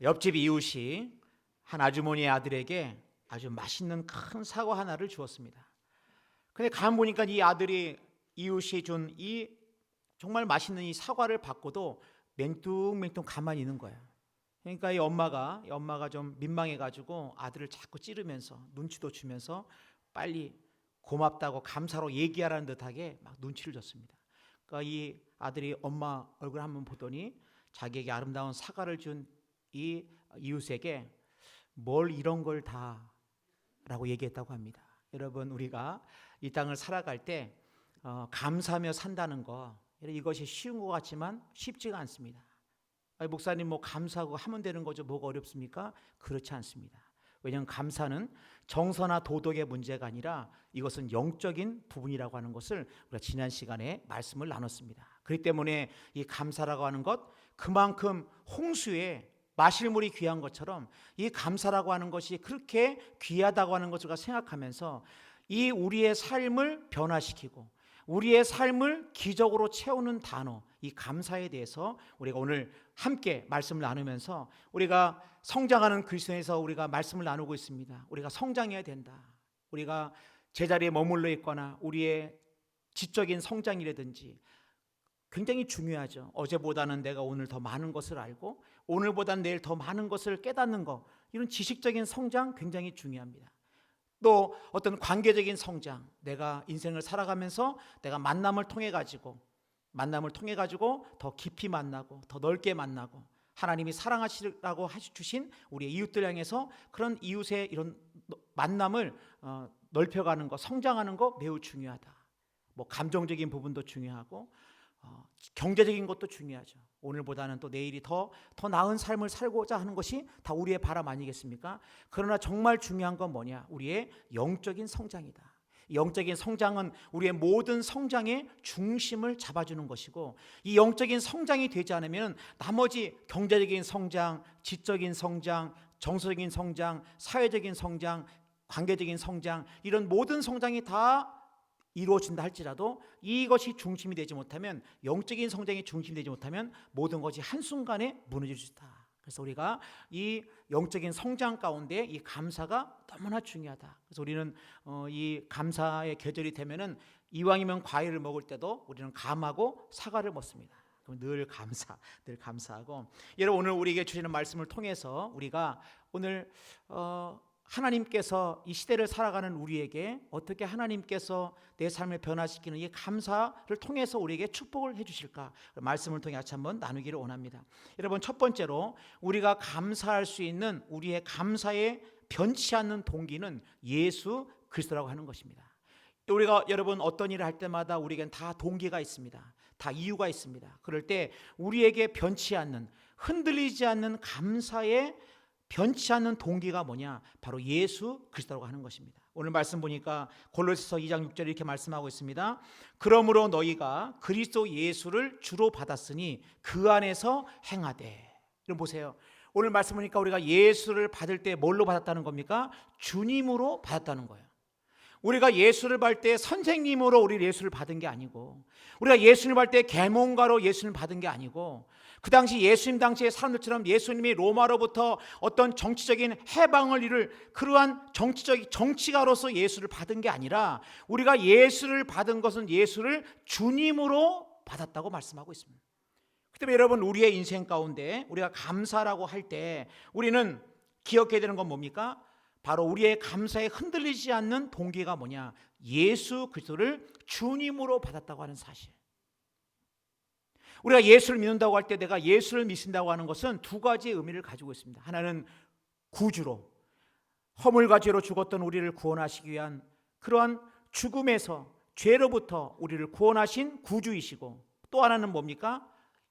옆집 이웃이 한 아주머니의 아들에게 아주 맛있는 큰 사과 하나를 주었습니다. 근데 가만 보니까 이 아들이 이웃이 준 이 정말 맛있는 이 사과를 받고도 맹뚱맹뚱 가만히 있는 거예요. 그러니까 이 엄마가 이 엄마가 좀 민망해 가지고 아들을 자꾸 찌르면서 눈치도 주면서 빨리 고맙다고 감사로 얘기하라는 듯하게 막 눈치를 줬습니다. 그러니까 이 아들이 엄마 얼굴 한번 보더니 자기에게 아름다운 사과를 준 이 이웃에게 뭘 이런 걸 다라고 얘기했다고 합니다. 여러분 우리가 이 땅을 살아갈 때 어, 감사하며 산다는 거 이것이 쉬운 것 같지만 쉽지가 않습니다. 아니, 목사님 뭐 감사하고 하면 되는 거죠. 뭐가 어렵습니까? 그렇지 않습니다. 왜냐하면 감사는 정서나 도덕의 문제가 아니라 이것은 영적인 부분이라고 하는 것을 우리가 지난 시간에 말씀을 나눴습니다. 그렇기 때문에 이 감사라고 하는 것 그만큼 홍수에 마실 물이 귀한 것처럼 이 감사라고 하는 것이 그렇게 귀하다고 하는 것을 생각하면서 이 우리의 삶을 변화시키고 우리의 삶을 기적으로 채우는 단어 이 감사에 대해서 우리가 오늘 함께 말씀을 나누면서 우리가 성장하는 그리스도에서 우리가 말씀을 나누고 있습니다. 우리가 성장해야 된다. 우리가 제자리에 머물러 있거나 우리의 지적인 성장이라든지 굉장히 중요하죠. 어제보다는 내가 오늘 더 많은 것을 알고 오늘보다는 내일 더 많은 것을 깨닫는 것 이런 지식적인 성장 굉장히 중요합니다. 또 어떤 관계적인 성장, 내가 인생을 살아가면서 내가 만남을 통해 가지고 만남을 통해 가지고 더 깊이 만나고 더 넓게 만나고 하나님이 사랑하시라고 주신 우리의 이웃들 향해서 그런 이웃의 이런 만남을 어, 넓혀가는 것, 성장하는 것 매우 중요하다. 뭐 감정적인 부분도 중요하고 어, 경제적인 것도 중요하죠. 오늘보다는 또 내일이 더, 더 나은 삶을 살고자 하는 것이 다 우리의 바람 아니겠습니까? 그러나 정말 중요한 건 뭐냐? 우리의 영적인 성장이다. 영적인 성장은 우리의 모든 성장의 중심을 잡아주는 것이고 이 영적인 성장이 되지 않으면 나머지 경제적인 성장, 지적인 성장, 정서적인 성장, 사회적인 성장, 관계적인 성장 이런 모든 성장이 다 이루어진다 할지라도 이것이 중심이 되지 못하면 영적인 성장이 중심이 되지 못하면 모든 것이 한순간에 무너질 수 있다. 그래서 우리가 이 영적인 성장 가운데 이 감사가 너무나 중요하다. 그래서 우리는 어, 이 감사의 계절이 되면은 이왕이면 과일을 먹을 때도 우리는 감하고 사과를 먹습니다. 늘 감사, 늘 감사하고 여러분 오늘 우리에게 주시는 말씀을 통해서 우리가 오늘 어, 하나님께서 이 시대를 살아가는 우리에게 어떻게 하나님께서 내 삶을 변화시키는 이 감사를 통해서 우리에게 축복을 해 주실까 말씀을 통해 같이 한번 나누기를 원합니다. 여러분 첫 번째로 우리가 감사할 수 있는 우리의 감사에 변치 않는 동기는 예수 그리스도라고 하는 것입니다. 우리가 여러분 어떤 일을 할 때마다 우리에겐 다 동기가 있습니다. 다 이유가 있습니다. 그럴 때 우리에게 변치 않는 흔들리지 않는 감사의 변치 않는 동기가 뭐냐? 바로 예수 그리스도라고 하는 것입니다. 오늘 말씀 보니까 골로새서 2장 6절에 이렇게 말씀하고 있습니다. 그러므로 너희가 그리스도 예수를 주로 받았으니 그 안에서 행하되. 이럼 보세요. 오늘 말씀 보니까 우리가 예수를 받을 때 뭘로 받았다는 겁니까? 주님으로 받았다는 거예요. 우리가 예수를 받을 때 선생님으로 우리 예수를 받은 게 아니고 우리가 예수를 받을 때 계몽가로 예수를 받은 게 아니고 그 당시 예수님 당시의 사람들처럼 예수님이 로마로부터 어떤 정치적인 해방을 이룰 그러한 정치적 정치가로서 예수를 받은 게 아니라 우리가 예수를 받은 것은 예수를 주님으로 받았다고 말씀하고 있습니다. 그때 여러분 우리의 인생 가운데 우리가 감사라고 할 때 우리는 기억해야 되는 건 뭡니까? 바로 우리의 감사에 흔들리지 않는 동기가 뭐냐? 예수 그리스도를 주님으로 받았다고 하는 사실. 우리가 예수를 믿는다고 할 때 내가 예수를 믿는다고 하는 것은 두 가지 의미를 가지고 있습니다. 하나는 구주로 허물과 죄로 죽었던 우리를 구원하시기 위한 그러한 죽음에서 죄로부터 우리를 구원하신 구주이시고 또 하나는 뭡니까?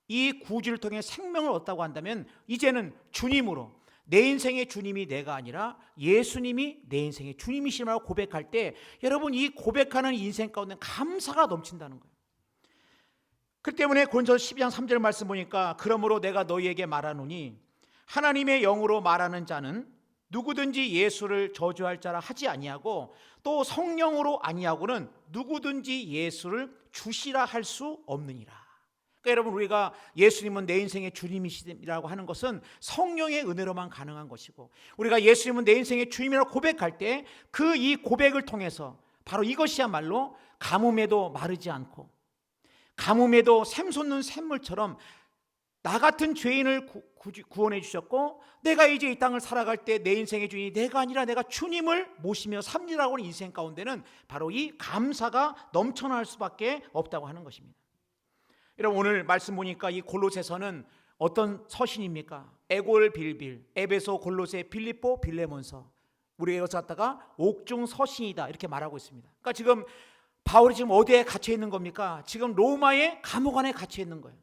이 구주를 통해 생명을 얻다고 한다면 이제는 주님으로 내 인생의 주님이 내가 아니라 예수님이 내 인생의 주님이시라고 고백할 때 여러분 이 고백하는 인생 가운데 감사가 넘친다는 거예요. 그 때문에 고린도서 12장 3절 말씀 보니까 그러므로 내가 너희에게 말하노니 하나님의 영으로 말하는 자는 누구든지 예수를 저주할 자라 하지 아니하고 또 성령으로 아니하고는 누구든지 예수를 주시라 할 수 없느니라. 그러니까 여러분 우리가 예수님은 내 인생의 주님이시라고 하는 것은 성령의 은혜로만 가능한 것이고 우리가 예수님은 내 인생의 주님이라고 고백할 때 그 이 고백을 통해서 바로 이것이야말로 가뭄에도 마르지 않고 가뭄에도 샘솟는 샘물처럼 나 같은 죄인을 구, 원해 주셨고 내가 이제 이 땅을 살아갈 때 내 인생의 주인이 내가 아니라 내가 주님을 모시며 삽니라고 하는 인생 가운데는 바로 이 감사가 넘쳐날 수밖에 없다고 하는 것입니다. 여러분 오늘 말씀 보니까 이 골로새서는 어떤 서신입니까? 에골 빌빌, 에베소, 골로새, 빌립보, 빌레몬서. 이것을 갖다가 옥중 서신이다 이렇게 말하고 있습니다. 그러니까 지금 바울이 지금 어디에 갇혀 있는 겁니까? 지금 로마의 감옥 안에 갇혀 있는 거예요.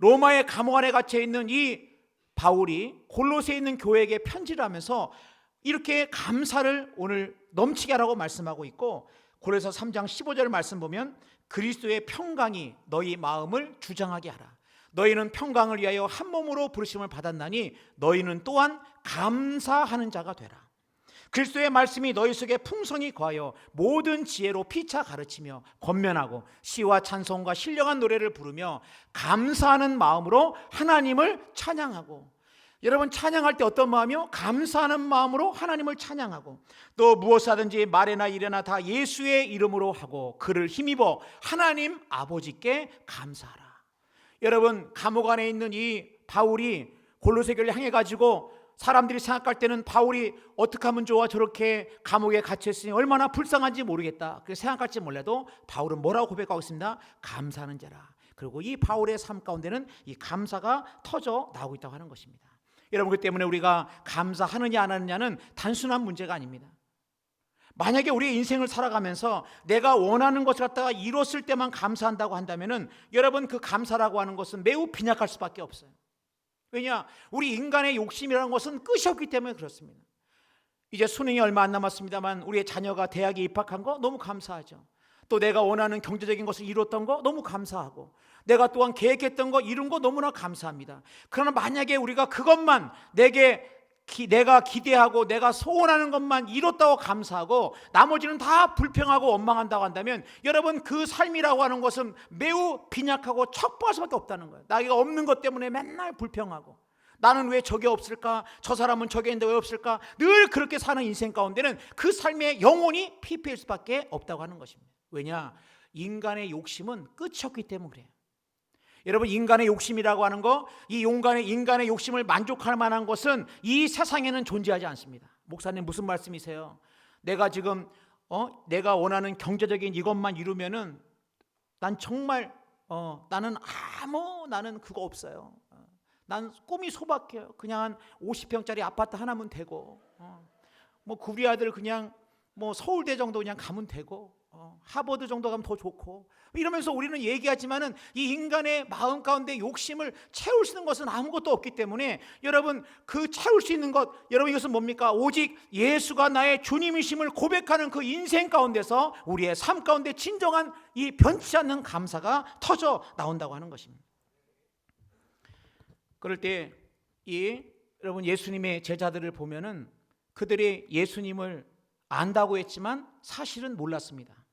로마의 감옥 안에 갇혀 있는 이 바울이 골로새에 있는 교회에게 편지를 하면서 이렇게 감사를 오늘 넘치게 하라고 말씀하고 있고 고레서 3장 15절 말씀 보면 그리스도의 평강이 너희 마음을 주장하게 하라. 너희는 평강을 위하여 한 몸으로 부르심을 받았나니 너희는 또한 감사하는 자가 되라. 그리스도의 말씀이 너희 속에 풍성히 거하여 모든 지혜로 피차 가르치며 권면하고 시와 찬송과 신령한 노래를 부르며 감사하는 마음으로 하나님을 찬양하고 여러분 찬양할 때 어떤 마음이요? 감사하는 마음으로 하나님을 찬양하고 또 무엇 하든지 말에나 일에나 다 예수의 이름으로 하고 그를 힘입어 하나님 아버지께 감사하라. 여러분 감옥 안에 있는 이 바울이 골로새 교를 향해 가지고 사람들이 생각할 때는 바울이 어떻게 하면 좋아 저렇게 감옥에 갇혀 있으니 얼마나 불쌍한지 모르겠다. 그렇게 생각할지 몰라도 바울은 뭐라고 고백하고 있습니다. 감사하는 자라. 그리고 이 바울의 삶 가운데는 이 감사가 터져 나오고 있다고 하는 것입니다. 여러분 그 때문에 우리가 감사하느냐 안 하느냐는 단순한 문제가 아닙니다. 만약에 우리의 인생을 살아가면서 내가 원하는 것을 갖다가 이뤘을 때만 감사한다고 한다면은 여러분 그 감사라고 하는 것은 매우 빈약할 수밖에 없어요. 왜냐? 우리 인간의 욕심이라는 것은 끝이 없기 때문에 그렇습니다. 이제 수능이 얼마 안 남았습니다만 우리의 자녀가 대학에 입학한 거 너무 감사하죠. 또 내가 원하는 경제적인 것을 이뤘던 거 너무 감사하고 내가 또한 계획했던 거 이룬 거 너무나 감사합니다. 그러나 만약에 우리가 그것만 내게 기, 내가 기대하고 내가 소원하는 것만 이뤘다고 감사하고 나머지는 다 불평하고 원망한다고 한다면 여러분 그 삶이라고 하는 것은 매우 빈약하고 척박할 수밖에 없다는 거예요. 나이가 없는 것 때문에 맨날 불평하고 나는 왜 저게 없을까? 저 사람은 저게 있는데 왜 없을까? 늘 그렇게 사는 인생 가운데는 그 삶의 영혼이 피폐일 수밖에 없다고 하는 것입니다. 왜냐? 인간의 욕심은 끝이 없기 때문에 그래요. 여러분 인간의 욕심이라고 하는 거, 이 인간의 인간의 욕심을 만족할 만한 것은 이 세상에는 존재하지 않습니다. 목사님 무슨 말씀이세요? 내가 지금 어 내가 원하는 경제적인 이것만 이루면은 난 정말 어 나는 아무 나는 그거 없어요. 어, 난 꿈이 소박해요. 그냥 한 50평짜리 아파트 하나면 되고 어, 뭐 구리 아들 그냥 뭐 서울대 정도 그냥 가면 되고 어, 하버드 정도 가면 더 좋고 이러면서 우리는 얘기하지만은 이 인간의 마음 가운데 욕심을 채울 수 있는 것은 아무것도 없기 때문에 여러분 그 채울 수 있는 것 여러분 이것은 뭡니까 오직 예수가 나의 주님이심을 고백하는 그 인생 가운데서 우리의 삶 가운데 진정한 이 변치 않는 감사가 터져 나온다고 하는 것입니다. 그럴 때 이 여러분 예수님의 제자들을 보면은 그들이 예수님을 안다고 했지만 사실은 몰랐습니다.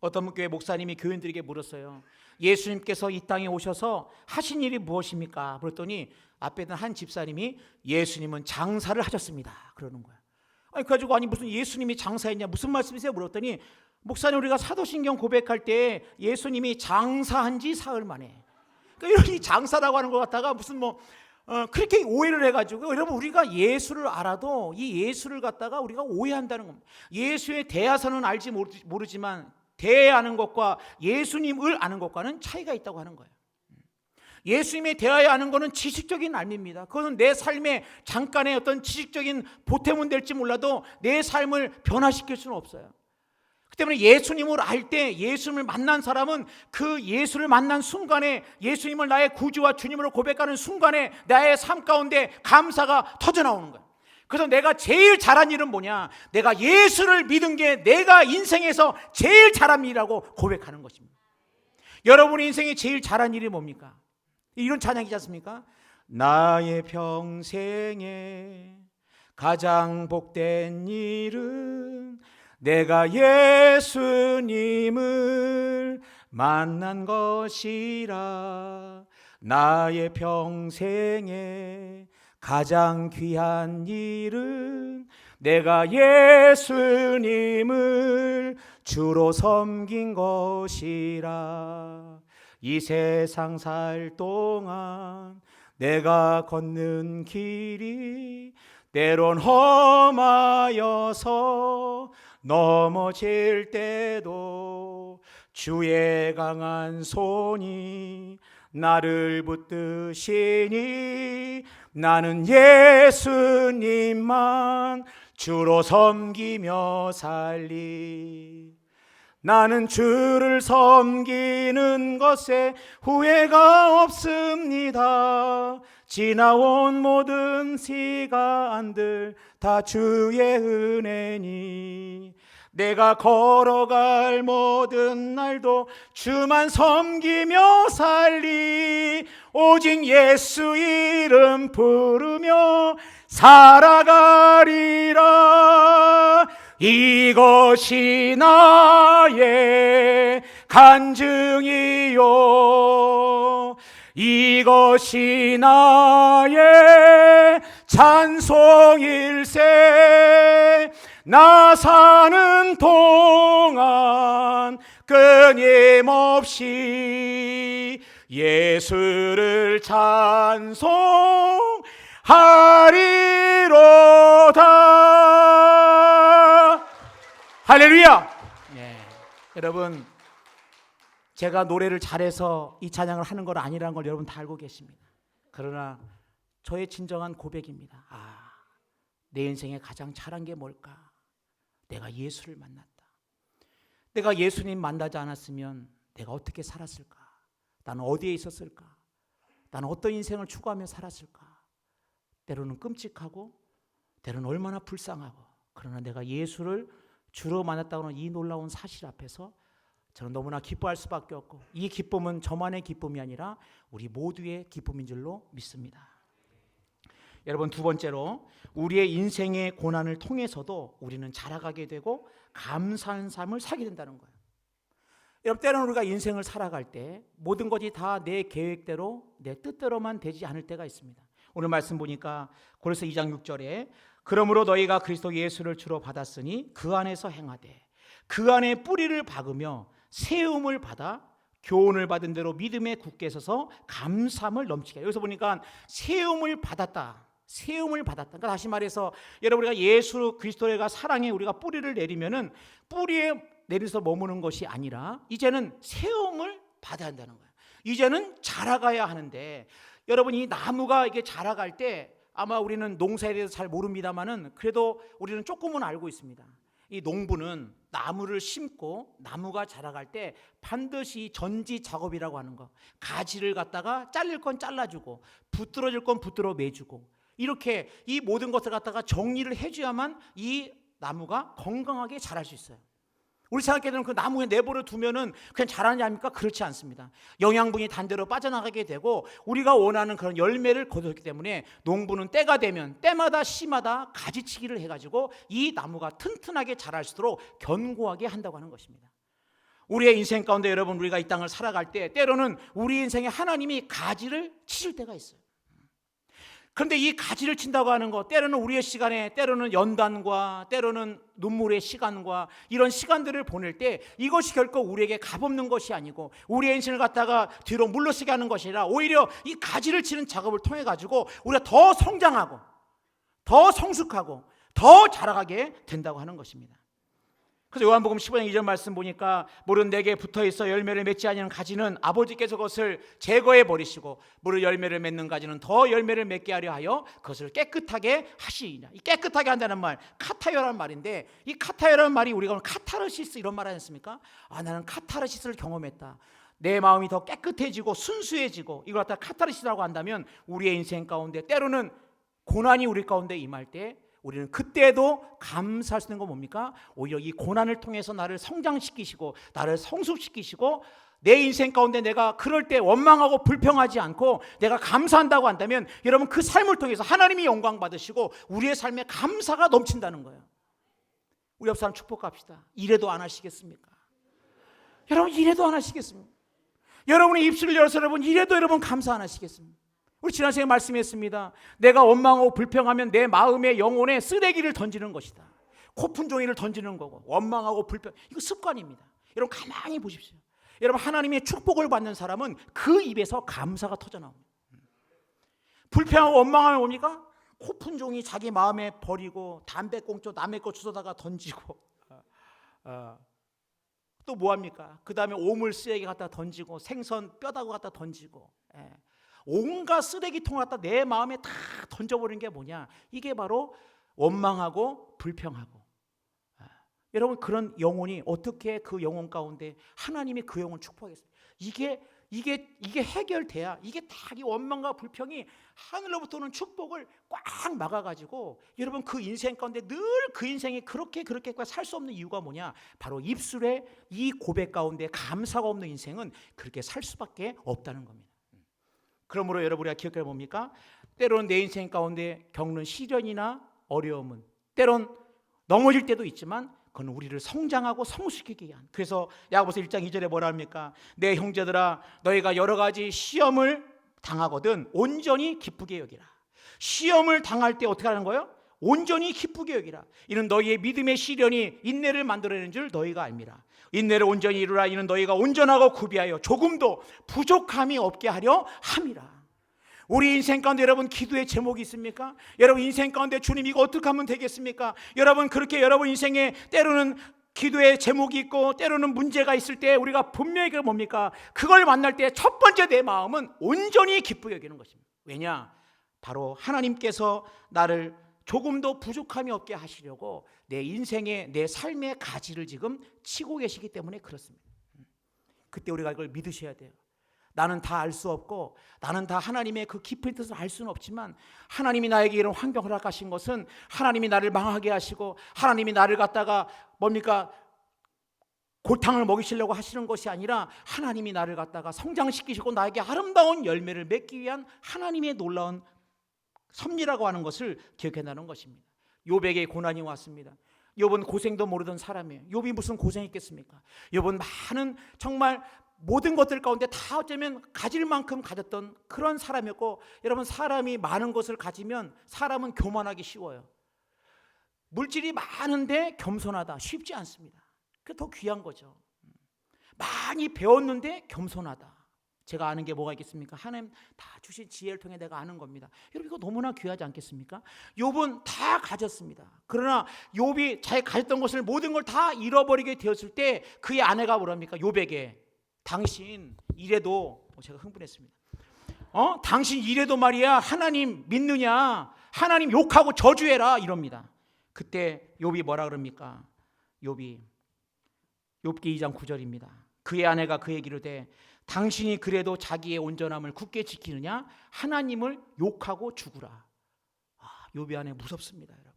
어떤 교회 목사님이 교인들에게 물었어요. 예수님께서 이 땅에 오셔서 하신 일이 무엇입니까? 그랬더니 앞에 있는 한 집사님이 예수님은 장사를 하셨습니다. 그러는 거야. 아니 그래가지고 아니 무슨 예수님이 장사했냐 무슨 말씀이세요? 물었더니 목사님 우리가 사도신경 고백할 때 예수님이 장사한 지 사흘 만에 그러니까 이런 장사라고 하는 것 같다가 무슨 뭐 어, 그렇게 오해를 해가지고 여러분 우리가 예수를 알아도 이 예수를 갖다가 우리가 오해한다는 겁니다. 예수의 대하선은 알지 모르지만 대하는 것과 예수님을 아는 것과는 차이가 있다고 하는 거예요. 예수님에 대하여 아는 것은 지식적인 알입니다. 그것은 내 삶에 잠깐의 어떤 지식적인 보탬은 될지 몰라도 내 삶을 변화시킬 수는 없어요. 그 때문에 예수님을 알 때 예수님을 만난 사람은 그 예수를 만난 순간에 예수님을 나의 구주와 주님으로 고백하는 순간에 나의 삶 가운데 감사가 터져 나오는 거예요. 그래서 내가 제일 잘한 일은 뭐냐? 내가 예수를 믿은 게 내가 인생에서 제일 잘한 일이라고 고백하는 것입니다. 여러분의 인생에 제일 잘한 일이 뭡니까? 이런 찬양이지 않습니까? 나의 평생에 가장 복된 일은 내가 예수님을 만난 것이라 나의 평생에 가장 귀한 일은 내가 예수님을 주로 섬긴 것이라. 이 세상 살 동안 내가 걷는 길이 때론 험하여서 넘어질 때도 주의 강한 손이 나를 붙드시니 나는 예수님만 주로 섬기며 살리 나는 주를 섬기는 것에 후회가 없습니다. 지나온 모든 시간들 다 주의 은혜니 내가 걸어갈 모든 날도 주만 섬기며 살리. 오직 예수 이름 부르며 살아가리라. 이것이 나의 간증이요. 이것이 나의 찬송일세 나 사는 동안 끊임없이 예수를 찬송하리로다. 할렐루야. 예, 여러분 제가 노래를 잘해서 이 찬양을 하는 건 아니라는 걸 여러분 다 알고 계십니다. 그러나 저의 진정한 고백입니다. 아, 내 인생에 가장 잘한 게 뭘까 내가 예수를 만났다. 내가 예수님 만나지 않았으면 내가 어떻게 살았을까? 나는 어디에 있었을까? 나는 어떤 인생을 추구하며 살았을까? 때로는 끔찍하고 때로는 얼마나 불쌍하고 그러나 내가 예수를 주로 만났다고는 이 놀라운 사실 앞에서 저는 너무나 기뻐할 수밖에 없고 이 기쁨은 저만의 기쁨이 아니라 우리 모두의 기쁨인 줄로 믿습니다. 여러분 두 번째로 우리의 인생의 고난을 통해서도 우리는 자라가게 되고 감사한 삶을 살게 된다는 거예요. 여러분 때로는 우리가 인생을 살아갈 때 모든 것이 다 내 계획대로 내 뜻대로만 되지 않을 때가 있습니다. 오늘 말씀 보니까 고린서 2장 6절에 그러므로 너희가 그리스도 예수를 주로 받았으니 그 안에서 행하되 그 안에 뿌리를 박으며 세움을 받아 교훈을 받은 대로 믿음에 굳게 서서 감사함을 넘치게. 여기서 보니까 세움을 받았다. 세움을 받았다. 그러니까 다시 말해서 여러분 우리가 예수 그리스도가 사랑에 우리가 뿌리를 내리면은 뿌리에 내려서 머무는 것이 아니라 이제는 세움을 받아야 한다는 거예요. 이제는 자라가야 하는데 여러분 이 나무가 이게 자라갈 때 아마 우리는 농사에 대해서 잘 모릅니다만은 그래도 우리는 조금은 알고 있습니다. 이 농부는 나무를 심고 나무가 자라갈 때 반드시 전지 작업이라고 하는 거 가지를 갖다가 잘릴 건 잘라주고 붙들어질 건 붙들어 매주고 이렇게 이 모든 것을 갖다가 정리를 해줘야만 이 나무가 건강하게 자랄 수 있어요. 우리 생각해 되는 그 나무에 내버려 두면은 그냥 자라냐 합니까? 그렇지 않습니다. 영양분이 단대로 빠져나가게 되고 우리가 원하는 그런 열매를 거두기 때문에 농부는 때가 되면 때마다 씨마다 가지치기를 해가지고 이 나무가 튼튼하게 자랄 수 있도록 견고하게 한다고 하는 것입니다. 우리의 인생 가운데 여러분 우리가 이 땅을 살아갈 때 때로는 우리 인생에 하나님이 가지를 치실 때가 있어요. 그런데 이 가지를 친다고 하는 것, 때로는 우리의 시간에, 때로는 연단과, 때로는 눈물의 시간과 이런 시간들을 보낼 때 이것이 결코 우리에게 값없는 것이 아니고 우리의 인생을 갖다가 뒤로 물러서게 하는 것이 아니라 오히려 이 가지를 치는 작업을 통해 가지고 우리가 더 성장하고 더 성숙하고 더 자라가게 된다고 하는 것입니다. 그래서 요한복음 15장 2절 말씀 보니까 물은 내게 붙어 있어 열매를 맺지 아니하는 가지는 아버지께서 그것을 제거해 버리시고 물을 열매를 맺는 가지는 더 열매를 맺게 하려 하여 그것을 깨끗하게 하시이냐. 이 깨끗하게 한다는 말 카타요라는 말인데 이 카타요라는 말이 우리가 오늘 카타르시스 이런 말 아니습니까? 아 나는 카타르시스를 경험했다. 내 마음이 더 깨끗해지고 순수해지고 이걸 갖다 카타르시스라고 한다면 우리의 인생 가운데 때로는 고난이 우리 가운데 임할 때 우리는 그때도 감사할 수 있는 건 뭡니까? 오히려 이 고난을 통해서 나를 성장시키시고 나를 성숙시키시고 내 인생 가운데 내가 그럴 때 원망하고 불평하지 않고 내가 감사한다고 한다면 여러분 그 삶을 통해서 하나님이 영광 받으시고 우리의 삶에 감사가 넘친다는 거예요. 우리 옆 사람 축복합시다. 이래도 안 하시겠습니까? 여러분 이래도 안 하시겠습니까? 여러분의 입술을 열어서 여러분 이래도 여러분 감사 안 하시겠습니까? 우리 지난 시간에 말씀했습니다. 내가 원망하고 불평하면 내 마음의 영혼에 쓰레기를 던지는 것이다. 코푼 종이를 던지는 거고 원망하고 불평 이거 습관입니다. 여러분 가만히 보십시오. 여러분 하나님의 축복을 받는 사람은 그 입에서 감사가 터져 나옵니다. 불평하고 원망하면 뭡니까? 코푼 종이 자기 마음에 버리고 담배 꽁초 남의 거 주워다가 던지고 어, 또 뭐 합니까? 그 다음에 오물 쓰레기 갖다 던지고 생선 뼈다구 갖다 던지고 예. 온갖 쓰레기통 갖다 내 마음에 다 던져버리는 게 뭐냐? 이게 바로 원망하고 불평하고 예. 여러분 그런 영혼이 어떻게 그 영혼 가운데 하나님이 그 영혼 축복하겠어요? 이게 이게 이게 해결돼야 이게 다이 원망과 불평이 하늘로부터 오는 축복을 꽉 막아가지고 여러분 그 인생 가운데 늘 그 인생이 그렇게 그렇게 살 수 없는 이유가 뭐냐? 바로 입술에 이 고백 가운데 감사가 없는 인생은 그렇게 살 수밖에 없다는 겁니다. 그러므로 여러분 우리가 기억해 봅니까? 때로는 내 인생 가운데 겪는 시련이나 어려움은 때론 넘어질 때도 있지만 그건 우리를 성장하고 성숙하게 위한 그래서 야고보서 1장 2절에 뭐라 합니까? 내 형제들아 너희가 여러 가지 시험을 당하거든 온전히 기쁘게 여기라. 시험을 당할 때 어떻게 하는 거예요? 온전히 기쁘게 여기라. 이는 너희의 믿음의 시련이 인내를 만들어내는 줄 너희가 알미라. 인내를 온전히 이루라. 이는 너희가 온전하고 구비하여 조금도 부족함이 없게 하려 함이라. 우리 인생 가운데 여러분 기도의 제목이 있습니까? 여러분 인생 가운데 주님 이거 어떻게 하면 되겠습니까? 여러분 그렇게 여러분 인생에 때로는 기도의 제목이 있고 때로는 문제가 있을 때 우리가 분명히 그 뭡니까? 그걸 만날 때 첫 번째 내 마음은 온전히 기쁘게 여기는 것입니다. 왜냐? 바로 하나님께서 나를 조금도 부족함이 없게 하시려고 내 인생의 내 삶의 가지를 지금 치고 계시기 때문에 그렇습니다. 그때 우리가 이걸 믿으셔야 돼요. 나는 다 알 수 없고 나는 다 하나님의 그 깊은 뜻을 알 수는 없지만 하나님이 나에게 이런 환경을 허락하신 것은 하나님이 나를 망하게 하시고 하나님이 나를 갖다가 뭡니까 골탕을 먹이시려고 하시는 것이 아니라 하나님이 나를 갖다가 성장시키시고 나에게 아름다운 열매를 맺기 위한 하나님의 놀라운 섭리라고 하는 것을 기억해나는 것입니다. 요백에 고난이 왔습니다. 욥은 고생도 모르던 사람이에요. 욥이 무슨 고생했겠습니까? 욥은 많은 정말 모든 것들 가운데 다 어쩌면 가질 만큼 가졌던 그런 사람이었고 여러분 사람이 많은 것을 가지면 사람은 교만하기 쉬워요. 물질이 많은데 겸손하다 쉽지 않습니다. 그게 더 귀한 거죠. 많이 배웠는데 겸손하다. 제가 아는 게 뭐가 있겠습니까? 하나님 다 주신 지혜를 통해 내가 아는 겁니다. 여러분 이거 너무나 귀하지 않겠습니까? 욥은 다 가졌습니다. 그러나 욥이 자기 가졌던 것을 모든 걸 다 잃어버리게 되었을 때 그의 아내가 뭐랍니까? 욥에게 당신 이래도 어, 제가 흥분했습니다. 어? 당신 이래도 말이야 하나님 믿느냐? 하나님 욕하고 저주해라 이럽니다. 그때 욥이 뭐라 그럽니까? 욥이 욥기 2장 9절입니다. 그의 아내가 그에게 이르되 당신이 그래도 자기의 온전함을 굳게 지키느냐? 하나님을 욕하고 죽으라. 아, 욥이 안에 무섭습니다, 여러분.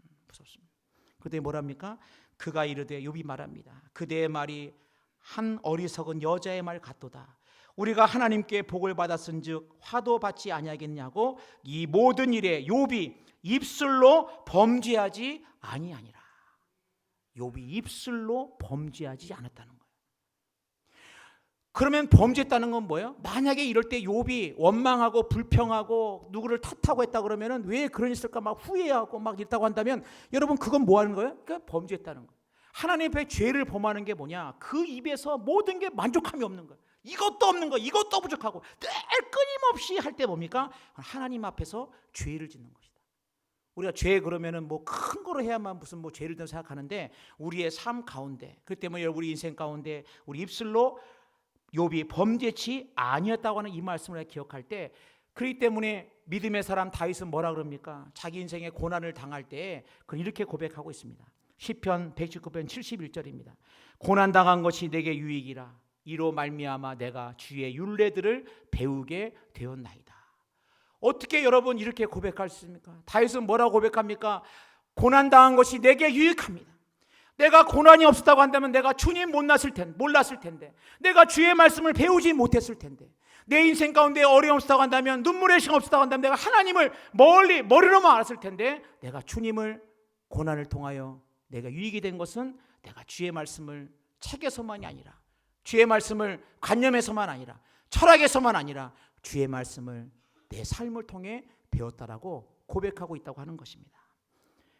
음, 무섭습니다. 그때 뭐랍니까? 그가 이르되 욥이 말합니다. 그대의 말이 한 어리석은 여자의 말 같도다. 우리가 하나님께 복을 받았은즉 화도 받지 아니하겠냐고 이 모든 일에 욥이 입술로 범죄하지 아니하니라. 욥이 입술로 범죄하지 않았다는. 그러면 범죄했다는 건 뭐예요? 만약에 이럴 때 욥이 원망하고 불평하고 누구를 탓하고 했다 그러면은 왜 그런 있을까 막 후회하고 막 이랬다고 한다면 여러분 그건 뭐 하는 거예요? 그러니까 범죄했다는 거예요. 하나님 앞에 죄를 범하는 게 뭐냐? 그 입에서 모든 게 만족함이 없는 거예요. 이것도 없는 거, 이것도 부족하고 늘 끊임없이 할 때 뭡니까? 하나님 앞에서 죄를 짓는 것이다. 우리가 죄 그러면은 뭐 큰 거로 해야만 무슨 뭐 죄를 든 생각하는데 우리의 삶 가운데 그 때문에 우리 인생 가운데 우리 입술로 욥이 범죄치 아니었다고 하는 이 말씀을 기억할 때 그렇기 때문에 믿음의 사람 다윗은 뭐라 그럽니까? 자기 인생의 고난을 당할 때 그걸 이렇게 고백하고 있습니다. 시편 119편 71절입니다. 고난 당한 것이 내게 유익이라 이로 말미암아 내가 주의 율례들을 배우게 되었나이다. 어떻게 여러분 이렇게 고백할 수 있습니까? 다윗은 뭐라고 고백합니까? 고난 당한 것이 내게 유익합니다. 내가 고난이 없었다고 한다면 내가 주님 못났을 텐데, 몰랐을 텐데, 내가 주의 말씀을 배우지 못했을 텐데, 내 인생 가운데 어려움 없었다고 한다면, 눈물의 시간 없었다고 한다면 내가 하나님을 멀리, 머리로만 알았을 텐데, 내가 주님을 고난을 통하여 내가 유익이 된 것은 내가 주의 말씀을 책에서만이 아니라 주의 말씀을 관념에서만 아니라 철학에서만 아니라 주의 말씀을 내 삶을 통해 배웠다라고 고백하고 있다고 하는 것입니다.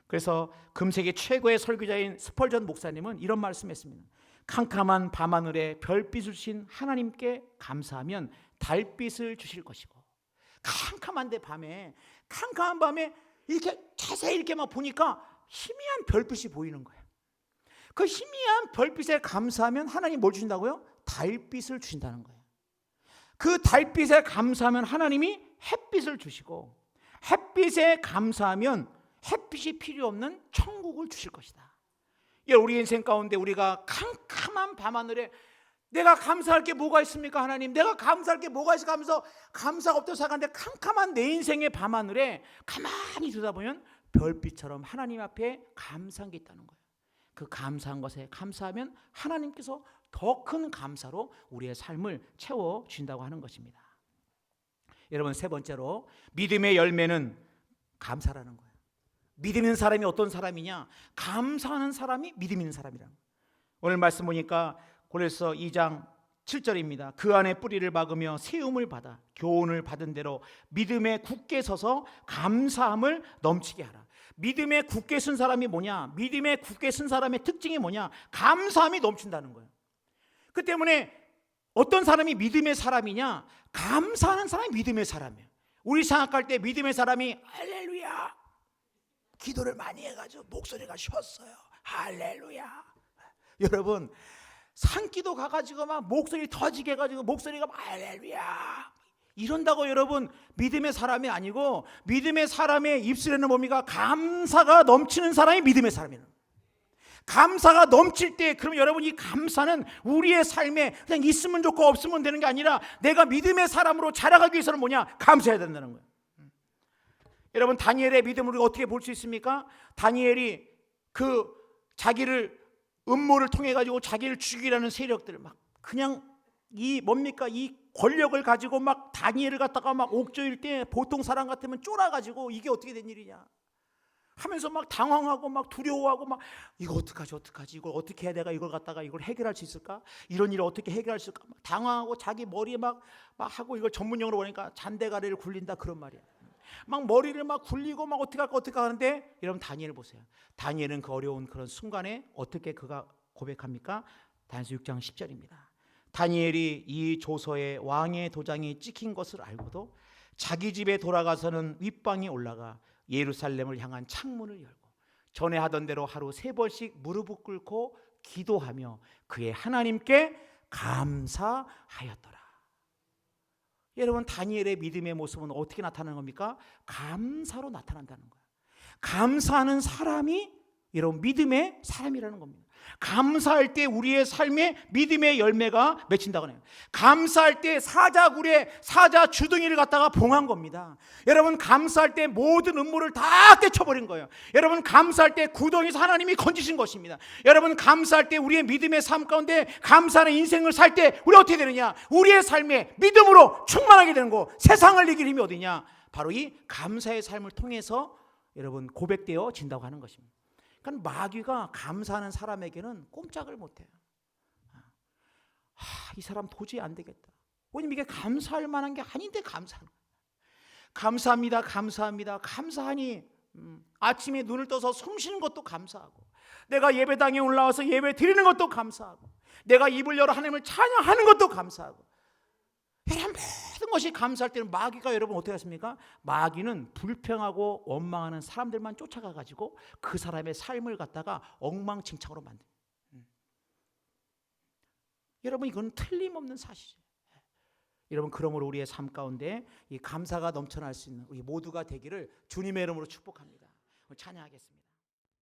그래서 금세기 최고의 설교자인 스펄전 목사님은 이런 말씀했습니다. 캄캄한 밤하늘에 별빛을 주신 하나님께 감사하면 달빛을 주실 것이고 캄캄한데 밤에 캄캄한 밤에 이렇게 자세히 이렇게 막 보니까 희미한 별빛이 보이는 거예요. 그 희미한 별빛에 감사하면 하나님 뭘 주신다고요? 달빛을 주신다는 거예요. 그 달빛에 감사하면 하나님이 햇빛을 주시고 햇빛에 감사하면 햇빛이 필요 없는 천국을 주실 것이다. 예, 우리 인생 가운데 우리가 캄캄한 밤하늘에 내가 감사할 게 뭐가 있습니까, 하나님? 내가 감사할 게 뭐가 있을까 하면서 감사가 없다고 생각하는데 캄캄한 내 인생의 밤하늘에 가만히 들여다보면 별빛처럼 하나님 앞에 감사한 게 있다는 거예요. 그 감사한 것에 감사하면 하나님께서 더 큰 감사로 우리의 삶을 채워 주신다고 하는 것입니다. 여러분 세 번째로 믿음의 열매는 감사라는 거예요. 믿음 있는 사람이 어떤 사람이냐? 감사하는 사람이 믿음 있는 사람이라는 거예요. 오늘 말씀 보니까 고레서 2장 7절입니다. 그 안에 뿌리를 박으며 세움을 받아 교훈을 받은 대로 믿음에 굳게 서서 감사함을 넘치게 하라. 믿음에 굳게 쓴 사람이 뭐냐? 믿음에 굳게 쓴 사람의 특징이 뭐냐? 감사함이 넘친다는 거예요. 그 때문에 어떤 사람이 믿음의 사람이냐? 감사하는 사람이 믿음의 사람이에요. 우리 생각할 때 믿음의 사람이 할렐루야 기도를 많이 해가지고 목소리가 쉬었어요. 할렐루야. 여러분 산기도 가가지고 막 목소리 터지게 해가지고 목소리가 막 할렐루야 이런다고 여러분 믿음의 사람이 아니고 믿음의 사람의 입술에는 뭡니까 감사가 넘치는 사람이 믿음의 사람이에요. 감사가 넘칠 때 그럼 여러분 이 감사는 우리의 삶에 그냥 있으면 좋고 없으면 되는 게 아니라 내가 믿음의 사람으로 자라가기 위해서는 뭐냐 감사해야 된다는 거예요. 여러분 다니엘의 믿음을 우리가 어떻게 볼 수 있습니까? 다니엘이 그 자기를 음모를 통해 가지고 자기를 죽이라는 세력들 막 그냥 이 뭡니까? 이 권력을 가지고 막 다니엘을 갖다가 막 옥조일 때 보통 사람 같으면 쫄아 가지고 이게 어떻게 된 일이냐? 하면서 막 당황하고 막 두려워하고 막 이거 어떡하지 어떡하지? 이걸 어떻게 해야 내가 이걸 갖다가 이걸 해결할 수 있을까? 이런 일을 어떻게 해결할 수 있을까? 막 당황하고 자기 머리에 막, 막 하고 이걸 전문용어로 보니까 잔대가리를 굴린다 그런 말이야 막 머리를 막 굴리고 막 어떻게 할까 어떻게 하는데 여러분 다니엘 보세요. 다니엘은 그 어려운 그런 순간에 어떻게 그가 고백합니까? 다니엘서 6장 10절입니다. 다니엘이 이 조서에 왕의 도장이 찍힌 것을 알고도 자기 집에 돌아가서는 윗방에 올라가 예루살렘을 향한 창문을 열고 전에 하던 대로 하루 세 번씩 무릎을 꿇고 기도하며 그의 하나님께 감사하였더라. 여러분 다니엘의 믿음의 모습은 어떻게 나타나는 겁니까? 감사로 나타난다는 거예요. 감사하는 사람이 여러분 믿음의 사람이라는 겁니다. 감사할 때 우리의 삶에 믿음의 열매가 맺힌다고 해요. 감사할 때 사자굴에 사자 주둥이를 갖다가 봉한 겁니다. 여러분 감사할 때 모든 음모를 다 깨쳐버린 거예요. 여러분 감사할 때 구덩이에서 하나님이 건지신 것입니다. 여러분 감사할 때 우리의 믿음의 삶 가운데 감사하는 인생을 살 때 우리 어떻게 되느냐? 우리의 삶에 믿음으로 충만하게 되는 거. 세상을 이길 힘이 어디냐? 바로 이 감사의 삶을 통해서 여러분 고백되어 진다고 하는 것입니다. 그러니까 마귀가 감사하는 사람에게는 꼼짝을 못해요. 아, 이 사람 도저히 안 되겠다. 왜냐면 이게 감사할 만한 게 아닌데 거예요. 감사합니다, 감사합니다, 감사하니 음, 아침에 눈을 떠서 숨 쉬는 것도 감사하고 내가 예배당에 올라와서 예배 드리는 것도 감사하고 내가 입을 열어 하나님을 찬양하는 것도 감사하고 이런 것이 감사할 때는 마귀가 여러분 어떻게 하십니까? 마귀는 불평하고 원망하는 사람들만 쫓아가 가지고 그 사람의 삶을 갖다가 엉망진창으로 만든. 음. 여러분 이건 틀림없는 사실이에요. 여러분 그러므로 우리의 삶 가운데 이 감사가 넘쳐날 수 있는 우리 모두가 되기를 주님의 이름으로 축복합니다. 찬양하겠습니다.